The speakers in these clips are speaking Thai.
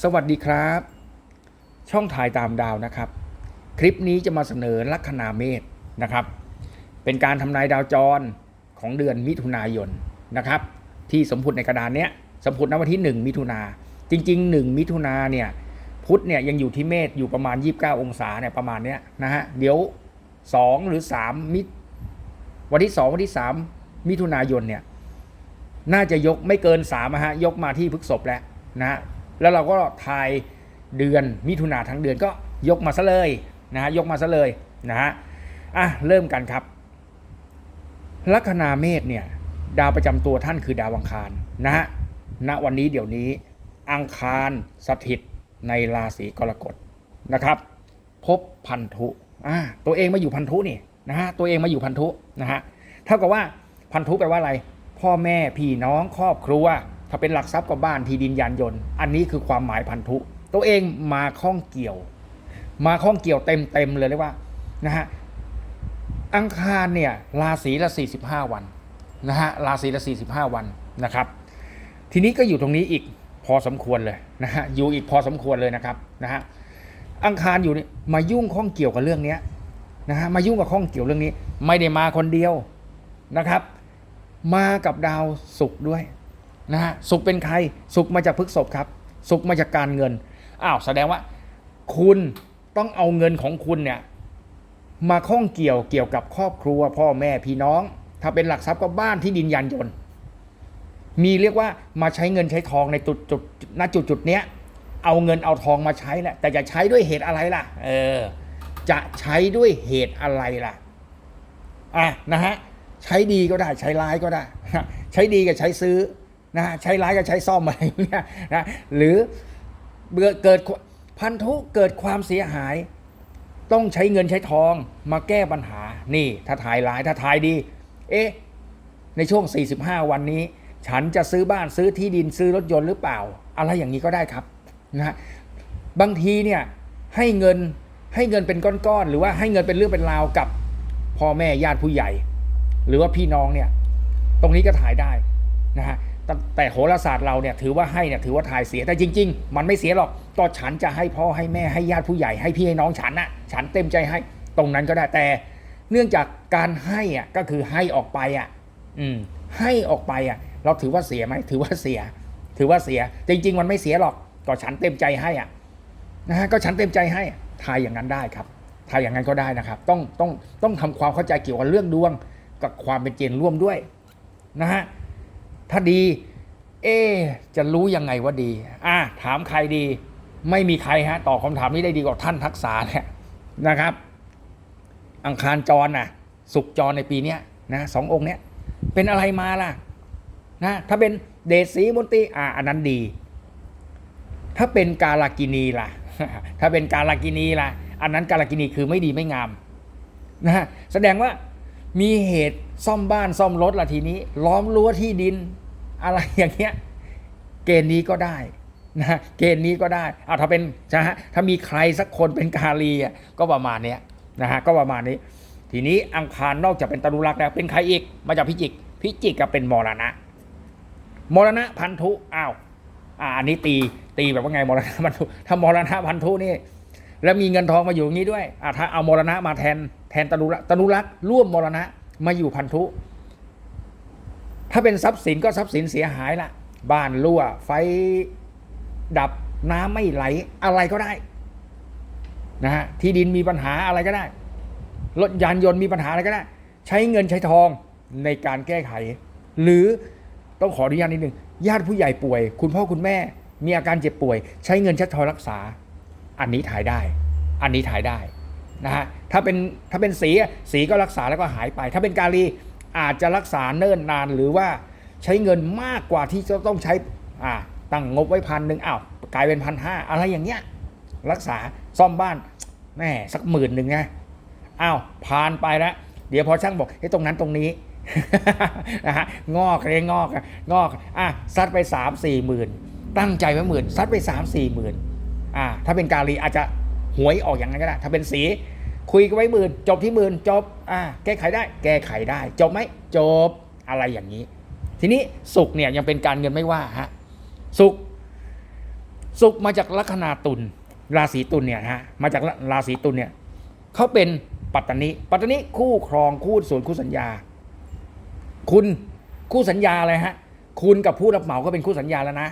สวัสดีครับ ช่องถ่ายตามดาวนะครับ คลิปนี้จะมาเสนอลัคนาเมษนะครับ เป็นการทำนายดาวจรของเดือนมิถุนายนนะครับ ที่สมพุติในกระดานเนี้ยสมพุติณวันที่ 1 มิถุนาจริง ๆ 1 มิถุนาเนี่ยพุธเนี่ยยังอยู่ที่เมษอยู่ประมาณ 29 องศาเนี่ยประมาณเนี้ยนะฮะเดี๋ยว 2 หรือ 3 มิถวันที่ 2 วันที่ 3 มิถุนายนเนี่ยน่าจะยกไม่เกินสามอะฮะยกมาที่พฤกษบแล้วนะฮะ แล้วเราก็ทายเดือนมิถุนาทั้งเดือนก็ยกมาซะเลยนะฮะยกมาซะเลยนะฮะอะเริ่มกันครับ ลัคนาเมษเนี่ยดาวประจำตัวท่านคือดาวอังคารนะฮะณวันนี้เดี๋ยวนี้อังคารสถิตในราศีกรกฎนะครับ พบพันธุอ่าตัวเองมาอยู่พันธุนี่นะฮะตัวเองมาอยู่พันธุนะฮะเท่ากับว่าพันธุแปลว่าอะไร พ่อแม่พี่น้องครอบครัว ถ้าเป็นหลักทรัพย์ก็บ้านที่ดินยานยนต์ อันนี้คือความหมายพันธุ ตัวเองมาข้องเกี่ยว มาข้องเกี่ยวเต็มเต็มๆเลยเรียกว่านะฮะอังคารเนี่ยราศีละ 45 วันนะฮะราศีละ 45 วันนะครับ ทีนี้ก็อยู่ตรงนี้อีกพอสมควรเลยนะฮะอยู่อีกพอสมควรเลยนะครับนะฮะอังคารอยู่นี่มายุ่งข้องเกี่ยวกับเรื่องนี้นะฮะมายุ่งกับข้องเกี่ยวเรื่องนี้ ไม่ได้มาคนเดียวนะครับ มากับดาวศุกร์ด้วย นะฮะศุกร์เป็นใครศุกร์มาจากพฤกษภครับศุกร์มาจากการเงินอ้าวแสดงว่า คุณต้องเอาเงินของคุณเนี่ยมาข้องเกี่ยวเกี่ยวกับครอบครัว พ่อแม่พี่น้อง ถ้าเป็นหลักทรัพย์ก็บ้านที่ดินยานยนต์มีเรียกว่ามาใช้เงินใช้ทองในจุดจุดณจุดจุดเนี้ยเอาเงินเอาทองมาใช้แหละแต่จะใช้ด้วยเหตุอะไรล่ะ เออ จะใช้ด้วยเหตุอะไรล่ะอะนะฮะใช้ดีก็ได้ใช้ร้ายก็ได้ ใช้ดีก็ใช้ซื้อ นะใช้ร้ายก็ใช้ซ่อมอะไรอย่างเงี้ยนะหรือเบื่อเกิดพันธุเกิดความเสียหาย ต้องใช้เงินใช้ทองมาแก้ปัญหานี่ ถ้าถ่ายร้ายถ้าถ่ายดี เอ๊ะในช่วง 45 วันนี้ ฉันจะซื้อบ้านซื้อที่ดินซื้อรถยนต์หรือเปล่า อะไรอย่างนี้ก็ได้ครับนะบางทีเนี่ยให้เงินให้เงินเป็นก้อนๆหรือว่าให้เงินเป็นเรื่องเป็นราวกับพ่อแม่ญาติผู้ใหญ่ หรือว่าพี่น้องเนี่ย ตรงนี้ก็ถ่ายได้ แต่โหราศาสตร์เราเนี่ยถือว่าให้เนี่ยถือว่าถ่ายเสียแต่จริง ๆ มันไม่เสียหรอกก็ฉันจะให้พ่อให้แม่ให้ญาติผู้ใหญ่ให้พี่ให้น้องฉันน่ะฉันเต็มใจให้ตรงนั้นก็ได้แต่ เนื่องจากการให้อะก็คือให้ออกไปอะ อืม ให้ออกไปอะ เราถือว่าเสียไหมถือว่าเสีย ถือว่าเสีย จริง ๆ มันไม่เสียหรอกก็ฉันเต็มใจให้อะนะฮะก็ฉันเต็มใจให้ทายอย่างนั้นได้ครับทายอย่างนั้นก็ได้นะครับ ต้องต้องต้องทำความเข้าใจเกี่ยวกับเรื่องดวงกับความเป็นเจนร่วมด้วยนะฮะ ถ้าดี เอ จะรู้ยังไงว่าดี อะถามใครดี ไม่มีใครฮะตอบคำถามนี้ได้ดีกว่าท่านทักษะเนี่ยนะครับ อังคารจรน่ะ สุกจรในปีเนี้ยนะสององค์เนี้ยเป็นอะไรมาล่ะนะถ้าเป็นเดชสีมนตรีอ่าอันนั้นดี ถ้าเป็นกาลากินีล่ะ ถ้าเป็นกาลากินีล่ะ อันนั้นกาลากินีคือไม่ดีไม่งามนะฮะแสดงว่ามีเหตุซ่อมบ้านซ่อมรถละทีนี้ ล้อมรั้วที่ดิน อะไรอย่างเงี้ยเกณฑ์นี้ก็ได้นะเกณฑ์นี้ก็ได้เอาถ้าเป็นนะฮะถ้ามีใครสักคนเป็นกาลีอะก็ประมาณเนี้ยนะฮะก็ประมาณนี้ ทีนี้อังคารนอกจากเป็นตนุรักษ์แล้วเป็นใครอีกมาจากพิจิก พิจิกก็เป็นมรณะ มรณะพันธุอ้าวอ่าอันนี้ตีตีแบบว่าไงมรณะพันธุถ้ามรณะพันธุนี่แล้วมีเงินทองมาอยู่อย่างนี้ด้วยอ่าถ้าเอามรณะมาแทนแทนตนุรักษ์ตนุรักษ์ร่วมมรณะมาอยู่พันธุ ถ้าเป็นทรัพย์สินก็ทรัพย์สินเสียหายละบ้านรั่ว ไฟดับน้ำไม่ไหลอะไรก็ได้นะฮะที่ดินมีปัญหาอะไรก็ได้รถยานยนต์มีปัญหาอะไรก็ได้ ใช้เงินใช้ทองในการแก้ไข หรือต้องขออนุญาตนิดนึงญาติผู้ใหญ่ป่วย คุณพ่อคุณแม่ มีอาการเจ็บป่วย ใช้เงินใช้ทองรักษา อันนี้ถ่ายได้ อันนี้ถ่ายได้นะฮะถ้าเป็นถ้าเป็นสีสีก็รักษาแล้วก็หายไป ถ้าเป็นกาลี อาจจะรักษาเนิ่นนานหรือว่าใช้เงินมากกว่าที่จะต้องใช้อ่าตั้งงบไว้พันหนึ่งอ้าวกลายเป็นพันห้าอะไรอย่างเงี้ยรักษาซ่อมบ้านแม่สักหมื่นหนึ่งไงอ้าวผ่านไปแล้วเดี๋ยวพอช่างบอกเฮ้ยตรงนั้นตรงนี้นะฮะงอกเลยงอกงอกอะซัดไปสามสี่หมื่นตั้งใจไว้หมื่นซัดไปสามสี่หมื่นอ่าถ้าเป็นกาลีอาจจะหวยออกอย่างนั้นก็ได้ถ้าเป็นสี คุยกันไว้หมื่นจบที่หมื่นจบอ่าแก้ไขได้ แก้ไขได้ จบไหมจบอะไรอย่างนี้ ทีนี้สุขเนี่ยยังเป็นการเงินไม่ว่าฮะสุขสุขมาจากลัคนาตุลราศีตุลเนี่ยฮะมาจากราศีตุลเนี่ยเขาเป็นปัตตานิปัตตานิคู่ครองคู่ส่วนคู่สัญญา คุณคู่สัญญาอะไรฮะ คุณกับผู้รับเหมาก็เป็นคู่สัญญาแล้วนะ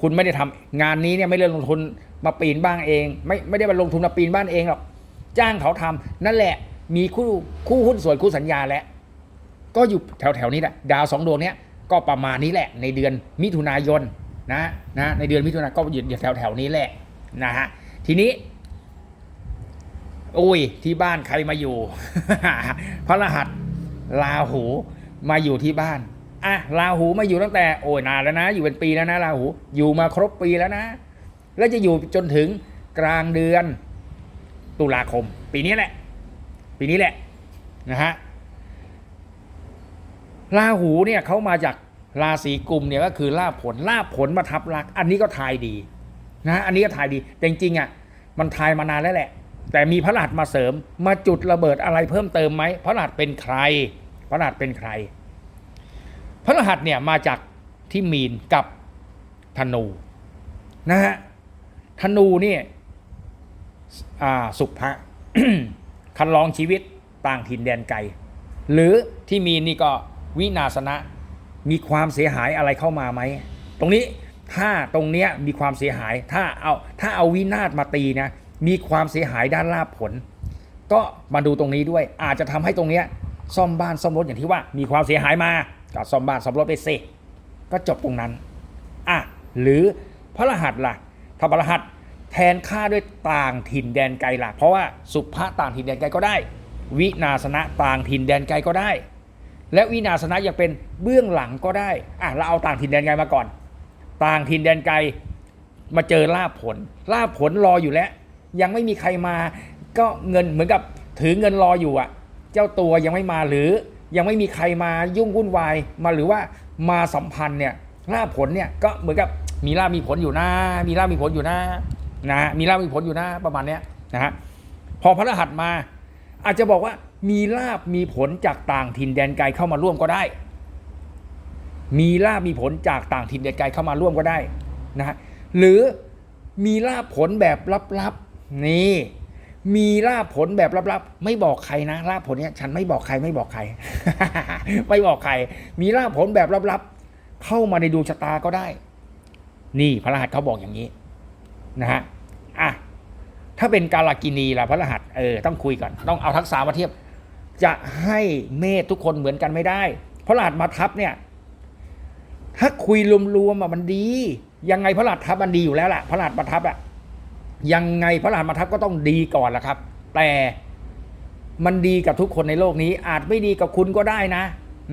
คุณไม่ได้ทำงานนี้เนี่ยไม่ได้ลงทุนมาปีนบ้านเอง ไม่ไม่ได้มาลงทุนมาปีนบ้านเองหรอก จ้างเขาทำนั่นแหละมีคู่คู่หุ้นส่วนคู่สัญญาแล้วก็อยู่แถวแถวๆนี้แหละดาวสองดวงเนี้ยก็ประมาณนี้แหละ ในเดือนมิถุนายนนะนะในเดือนมิถุนายนก็อยู่แถวแถวๆนี้แหละนะฮะทีนี้โอ้ยที่บ้านใครมาอยู่ พระรหัสลาหูมาอยู่ที่บ้านอะลาหูมาอยู่ตั้งแต่โอ้ยนานแล้วนะ อยู่เป็นปีแล้วนะลาหูอยู่มาครบปีแล้วนะ แล้วจะอยู่จนถึงกลางเดือน ตุลาคม ปีนี้แหละ ปีนี้แหละนะฮะราหูเนี่ยเขามาจากราศีกุมเนี่ยก็คือลาภผลลาภผลมาทับลัก อันนี้ก็ทายดีนะอันนี้ก็ทายดีแต่จริงๆอะมันทายมานานแล้วแหละ แต่มีพระรหัสมาเสริม มาจุดระเบิดอะไรเพิ่มเติมไหมพระรหัสเป็นใคร พระรหัสเป็นใคร พระรหัสเนี่ยมาจากที่มีนกับธนูนะฮะธนูเนี่ย สุภะคันลองชีวิตต่างถิ่นแดนไกล หรือที่มีนี่ก็วินาศนะมีความเสียหายอะไรเข้ามาไหม ตรงนี้ถ้าตรงเนี้ยมีความเสียหายถ้าเอาถ้าเอาวินาศมาตีนะมีความเสียหายด้านลาภผล ก็มาดูตรงนี้ด้วยอาจจะทำให้ตรงเนี้ยซ่อมบ้านซ่อมรถอย่างที่ว่า มีความเสียหายมาก็ซ่อมบ้านซ่อมรถไปสิก็จบตรงนั้นอะหรือพระรหัสล่ะถ้าพระรหัส แทนค่าด้วยต่างถิ่นแดนไกลล่ะ เพราะว่าสุภะต่างถิ่นแดนไกลก็ได้ วินาสนะต่างถิ่นแดนไกลก็ได้ และวินาสนะยังเป็นเบื้องหลังก็ได้อะเราเอาต่างถิ่นแดนไกลมาก่อน ต่างถิ่นแดนไกลมาเจอลาภผลลาภผลรออยู่แล้ว ยังไม่มีใครมา ก็เงินเหมือนกับถือเงินรออยู่อะ เจ้าตัวยังไม่มาหรือยังไม่มีใครมายุ่งวุ่นวายมาหรือว่ามาสัมพันธ์เนี่ยลาภผลเนี่ยก็เหมือนกับมีลาภมีผลอยู่นะมีลาภมีผลอยู่นะ นะฮะมีลาภมีผลอยู่นะประมาณเนี้ยนะฮะพอพระรหัสมา อาจจะบอกว่ามีลาบมีผลจากต่างถิ่นแดนไกลเข้ามาร่วมก็ได้ มีลาบมีผลจากต่างถิ่นแดนไกลเข้ามาร่วมก็ได้นะฮะหรือมีลาบผลแบบลับๆนี่มีลาบผลแบบลับๆไม่บอกใครนะลาบผลเนี้ยฉันไม่บอกใครไม่บอกใคร ไม่บอกใคร มีลาบผลแบบลับๆเข้ามาในดวงชะตาก็ได้ นี่พระรหัสเขาบอกอย่างนี้นะฮะ อะถ้าเป็นกาลกินีล่ะพระรหัสเออต้องคุยก่อนต้องเอาทักษะมาเทียบ จะให้เมธทุกคนเหมือนกันไม่ได้ พระรหัสมาทับเนี่ย ถ้าคุยรวมๆมันดี ยังไงพระรหัสทับมันดีอยู่แล้วแหละพระรหัสมาทับอะยังไงพระรหัสมาทับก็ต้องดีก่อนล่ะครับ แต่มันดีกับทุกคนในโลกนี้ อาจไม่ดีกับคุณก็ได้นะ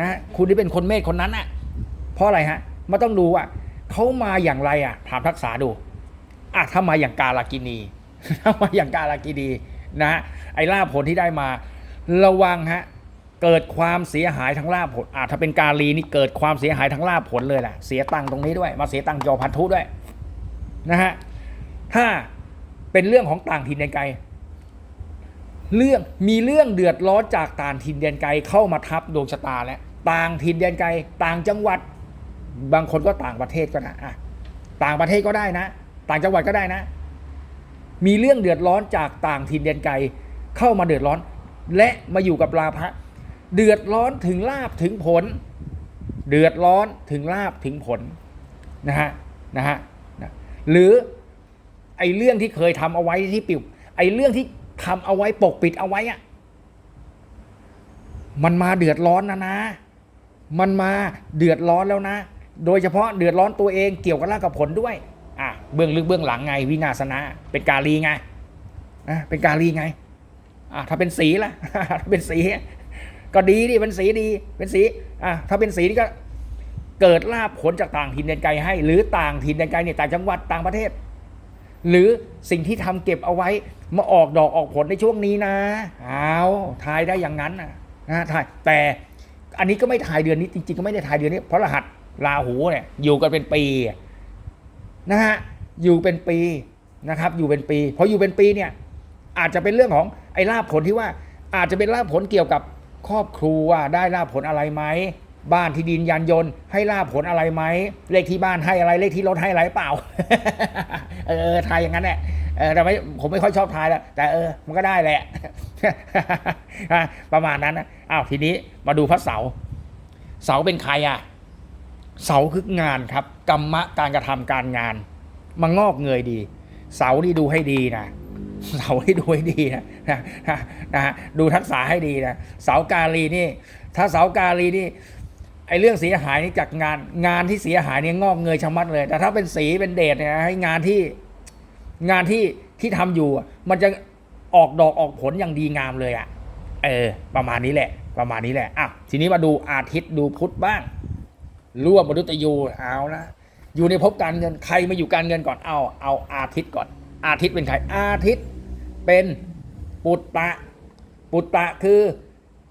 นะคุณที่เป็นคนเมธคนนั้นอะเพราะอะไรฮะมันต้องดูว่าเขามาอย่างไรอะถามทักษะดู อะถ้ามาอย่างกาลกินีถ้ามาอย่างกาลกินีนะฮะไอ้ลาภผลที่ได้มา ระวังฮะเกิดความเสียหายทั้งลาภผลอะถ้าเป็นกาลีนี่เกิดความเสียหายทั้งลาภผลเลยแหละเสียตังค์ตรงนี้ด้วย มาเสียตังค์จอพันธุด้วยนะฮะถ้าเป็นเรื่องของต่างถิ่นแดนไกลเรื่องมีเรื่องเดือดร้อนจากต่างถิ่นแดนไกลเข้ามาทับดวงชะตาแล้วต่างถิ่นแดนไกลต่างจังหวัด บางคนก็ต่างประเทศก็นะอะต่างประเทศก็ได้นะ ต่างจังหวัดก็ได้นะ มีเรื่องเดือดร้อนจากต่างถิ่นแดนไกลเข้ามาเดือดร้อน และมาอยู่กับลาภะเดือดร้อนถึงลาบถึงผล เดือดร้อนถึงลาบถึงผลนะฮะนะฮะนะหรือไอ้เรื่องที่เคยทำเอาไว้ที่ปิวไอ้เรื่องที่ทำเอาไว้ปกปิดเอาไว้อะมันมาเดือดร้อนนะนะ มันมาเดือดร้อนแล้วนะ โดยเฉพาะเดือดร้อนตัวเองเกี่ยวกับลาภกับผลด้วย อะเบื้องลึกเบื้องหลังไงวินาศนะ เป็นกาลีไงอะเป็นกาลีไงอะถ้าเป็นสีล่ะถ้าเป็นสี ก็ดีดิเป็นสีดี เป็นสีอะถ้าเป็นสีนี่ก็เกิดลาภผลจากต่างถิ่นแดนไกลให้ หรือต่างถิ่นแดนไกลเนี่ยต่างจังหวัดต่างประเทศ หรือสิ่งที่ทำเก็บเอาไว้มาออกดอกออกผลในช่วงนี้นะเอาทายได้อย่างนั้นนะนะทายแต่อันนี้ก็ไม่ทายเดือนนี้จริงๆก็ไม่ได้ทายเดือนนี้เพราะรหัสราหูเนี่ยอยู่กันเป็นปี นะฮะอยู่เป็นปีนะครับอยู่เป็นปีพออยู่เป็นปีเนี่ยอาจจะเป็นเรื่องของไอ้ลาภผลที่ว่าอาจจะเป็นลาภผลเกี่ยวกับครอบครัวได้ลาภผลอะไรไหมบ้านที่ดินยานยนต์ ให้ลาบผลอะไรไหมเลขที่บ้านให้อะไรเลขที่รถให้อะไรเปล่าเออเออทายอย่างนั้นแหละเออแต่ไม่ผมไม่ค่อยชอบทายแล้วแต่เออมันก็ได้แหละ ประมาณนั้นนะอ้าวทีนี้มาดูพระเสา เสาเป็นใครอะ เสาคืองานครับกรรมะการกระทำการงานมางอกเงยดี เสานี่ดูให้ดีนะเสาให้ดูให้ดีนะนะนะดูทักษะให้ดีนะเสากาลีนี่ ถ้าเสากาลีนี่ไอเรื่องเสียหายนี่จากงานงานที่เสียหายเนี่ยงอกเงยชะมัดเลย แต่ถ้าเป็นสีเป็นเดชเนี่ยให้งานที่งานที่ที่ทำอยู่ มันจะออกดอกออกผลอย่างดีงามเลยอะ่ะเออประมาณนี้แหละ ประมาณนี้แหละอะทีนี้มาดูอาทิตย์ดูพุธบ้าง ร่วมมนุษย์ยูเอาละอยู่ในภพการเงินใครมาอยู่การเงินก่อนเอา เอาอาทิตย์ก่อน อาทิตย์เป็นใครอาทิตย์เป็นปุตตะ ปุตตะคือ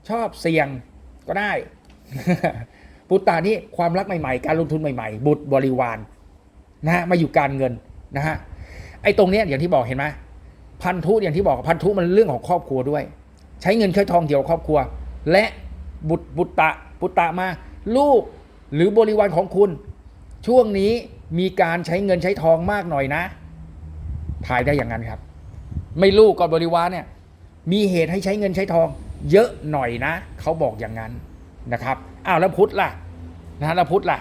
ชอบเสี่ยงก็ได้ ปุตตะนี่ความรักใหม่ๆ การลงทุนใหม่ๆ บุตรบริวารนะฮะมาอยู่การเงินนะฮะไอ้ตรงเนี้ยอย่างที่บอกเห็นไหมพันธุอย่างที่บอกพันธุมันเรื่องของครอบครัวด้วย ใช้เงินใช้ทองเกี่ยวกับครอบครัว และบุตรบุตตะปุตตะมาลูก หรือบริวารของคุณ ช่วงนี้มีการใช้เงินใช้ทองมากหน่อยนะทายได้อย่างนั้นครับ ไม่ลูกก็บริวารเนี่ย มีเหตุให้ใช้เงินใช้ทอง เยอะหน่อยนะ เขาบอกอย่างนั้นนะครับอ้าวแล้วพุทธล่ะนะแล้วพุทธล่ะ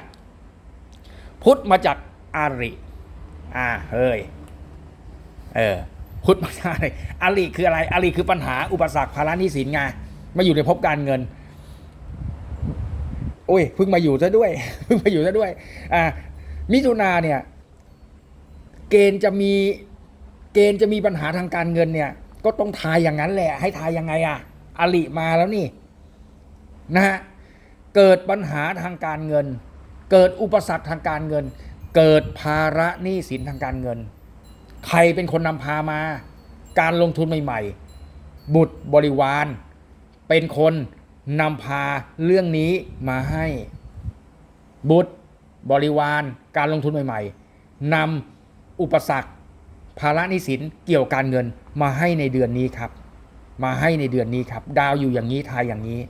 พุทธมาจากอาริอ่าเฮ้ยเออพุทธมาจากอะไรอาริคืออะไรอาริคือปัญหาอุปสรรคภาระหนี้สินไงมาอยู่ในภพการเงิน โอ้ยเพิ่งมาอยู่ซะด้วยเพิ่งมาอยู่ซะด้วย อ่า มิถุนาเนี่ย เกณฑ์จะมีเกณฑ์จะมีปัญหาทางการเงินเนี่ย ก็ต้องทายอย่างนั้นแหละ ให้ทายยังไงอะอลิมาแล้วนี่ นะฮะเกิดปัญหาทางการเงิน เกิดอุปสรรคทางการเงิน เกิดภาระหนี้สินทางการเงิน ใครเป็นคนนำพามา การลงทุนใหม่ ๆ บุตรบริวาร เป็นคน นำพาเรื่องนี้มาให้ บุตร บริวารการลงทุนใหม่ๆนำอุปสรรค ภาระนี้สินเกี่ยวการเงินมาให้ในเดือนนี้ครับ มาให้ในเดือนนี้ครับ ดาวอยู่อย่างนี้ทายอย่างนี้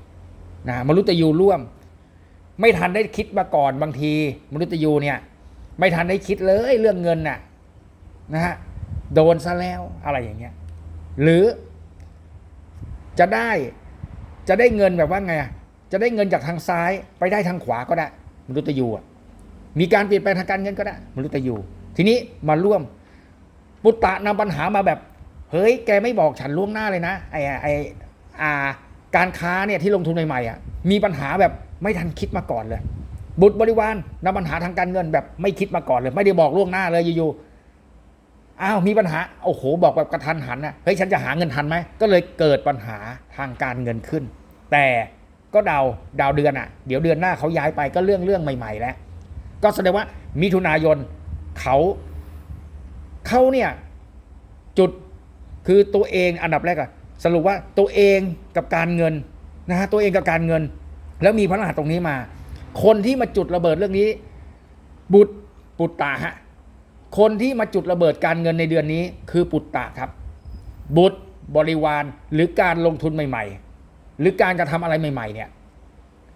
นะมนุษย์ยูร่วม ไม่ทันได้คิดมาก่อนบางทีมนุษย์ยูเนี่ยไม่ทันได้คิดเลยเรื่องเงินน่ะนะฮะโดนซะแล้วอะไรอย่างเงี้ยหรือจะได้ จะได้เงินแบบว่าไงอะจะได้เงินจากทางซ้ายไปได้ทางขวาก็ได้มนุษย์ยูอะมีการเปลี่ยนแปลงทางการเงินก็ได้มนุษย์ยูทีนี้มาร่วมปุตตะนำปัญหามาแบบ เฮ้ยแกไม่บอกฉันล่วงหน้าเลยนะไอ้ไอ้อ่าการค้าเนี่ยที่ลงทุนใหม่ๆอะมีปัญหาแบบไม่ทันคิดมาก่อนเลย บุตรบริวารนำปัญหาทางการเงินแบบไม่คิดมาก่อนเลย ไม่ได้บอกล่วงหน้าเลยอยู่ อ้าวมีปัญหาโอ้โหบอกแบบกระทันหันนะเฮ้ยฉันจะหาเงินทันไหมก็เลยเกิดปัญหาทางการเงินขึ้น แต่ก็ดาวดาวเดือนอะ เดี๋ยวเดือนหน้าเขาย้ายไปก็เรื่องเรื่องใหม่ ๆ แล้ว ก็แสดงว่ามิถุนายนเขาเขาเนี่ยจุดคือตัวเองอันดับแรกอะสรุปว่าตัวเองกับการเงินนะฮะตัวเองกับการเงิน แล้วมีพระรหัสตรงนี้มา คนที่มาจุดระเบิดเรื่องนี้ บุตรปุตตะฮะ คนที่มาจุดระเบิดการเงินในเดือนนี้ คือปุตตะครับ บุตรบริวารหรือการลงทุนใหม่ ๆ หรือการกระทำอะไรใหม่ ๆ เนี่ย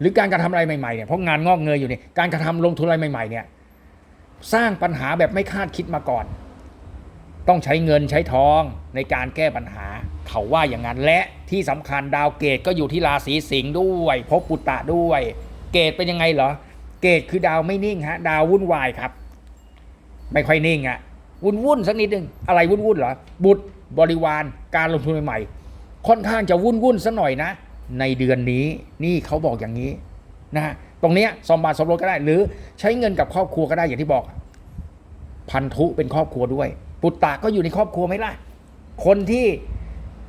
หรือการกระทำอะไรใหม่ๆเนี่ยเพราะงานงอกเงยอยู่เนี่ยการกระทำลงทุนอะไรใหม่ ๆ เนี่ย สร้างปัญหาแบบไม่คาดคิดมาก่อน ต้องใช้เงินใช้ทองในการแก้ปัญหา เขาว่าอย่างนั้นและที่สำคัญดาวเกตก็อยู่ที่ราศีสิงห์ด้วยพบปุตตะด้วย เกตเป็นยังไงเหรอ เกตคือดาวไม่นิ่งฮะดาววุ่นวายครับ ไม่ค่อยนิ่งอะวุ่นวุ่นสักนิดนึงอะไรวุ่นวุ่นเหรอบุตรบริวารการลงทุนใหม่ๆค่อนข้างจะวุ่นวุ่นสักหน่อยนะ ในเดือนนี้นี่เขาบอกอย่างนี้นะตรงเนี้ยสมบัติสมรสก็ได้ หรือใช้เงินกับครอบครัวก็ได้อย่างที่บอก พันธุเป็นครอบครัวด้วยปุตตะก็อยู่ในครอบครัวไหมล่ะ คนที่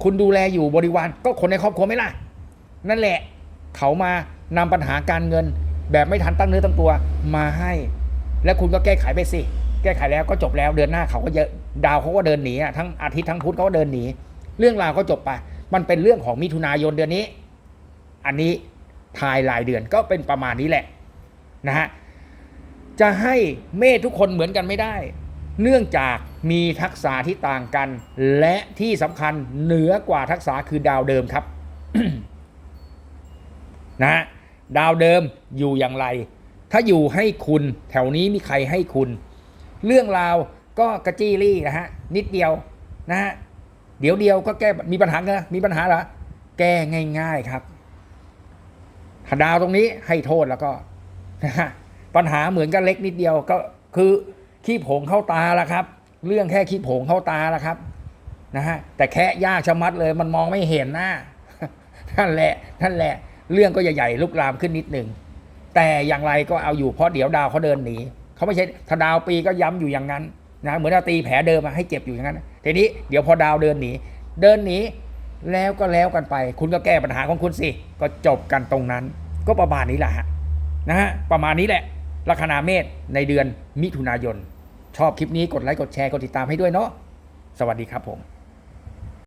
คุณดูแลอยู่บริวารก็คนในครอบครัวไหมล่ะ นั่นแหละเขามานำปัญหาการเงินแบบไม่ทันตั้งเนื้อตั้งตัวมาให้ แล้วคุณก็แก้ไขไปสิ แก้ไขแล้วก็จบแล้วเดือนหน้าเขาก็เยอะดาวเขาก็เดินหนีทั้งอาทิตย์ทั้งพุธเขาก็เดินหนีเรื่องราวก็จบไป มันเป็นเรื่องของมิถุนายนเดือนนี้ อันนี้ทายรายเดือนก็เป็นประมาณนี้แหละนะฮะจะให้เมษทุกคนเหมือนกันไม่ได้ เนื่องจากมีทักษะที่ต่างกัน และที่สำคัญเหนือกว่าทักษะคือดาวเดิมครับนะดาวเดิมอยู่อย่างไร ถ้าอยู่ให้คุณแถวนี้มีใครให้คุณ เรื่องราวก็กระจี้รี่นะฮะนิดเดียวนะฮะเดี๋ยวเดียวก็แก้มีปัญหาเนอะมีปัญหาเหรอแก้ง่าย ๆครับถ้าดาวตรงนี้ให้โทษแล้วก็นะฮะปัญหาเหมือนกันเล็กนิดเดียวก็คือขี้ผงเข้าตาละครับ เรื่องแค่ขี้ผงเข้าตาละครับนะฮะแต่แค่ยากชะมัดเลยมันมองไม่เห็นหน้านั่นแหละนั่นแหละ เรื่องก็ใหญ่ๆลุกลามขึ้นนิดหนึ่งแต่อย่างไรก็เอาอยู่เพราะเดี๋ยวดาวเขาเดินหนี เขาไม่ใช่ถ้าดาวปีก็ย้ำอยู่อย่างนั้นนะเหมือนเราตีแผลเดิมให้เจ็บอยู่อย่างนั้นทีนี้เดี๋ยวพอดาวเดินหนีเดินหนีแล้วก็แล้วกันไป คุณก็แก้ปัญหาของคุณสิก็จบกันตรงนั้น ก็ประมาณนี้แหละฮะนะฮะประมาณนี้แหละลัคนาเมษในเดือนมิถุนายน ชอบคลิปนี้กดไลค์กดแชร์กดติดตามให้ด้วยเนาะสวัสดีครับผม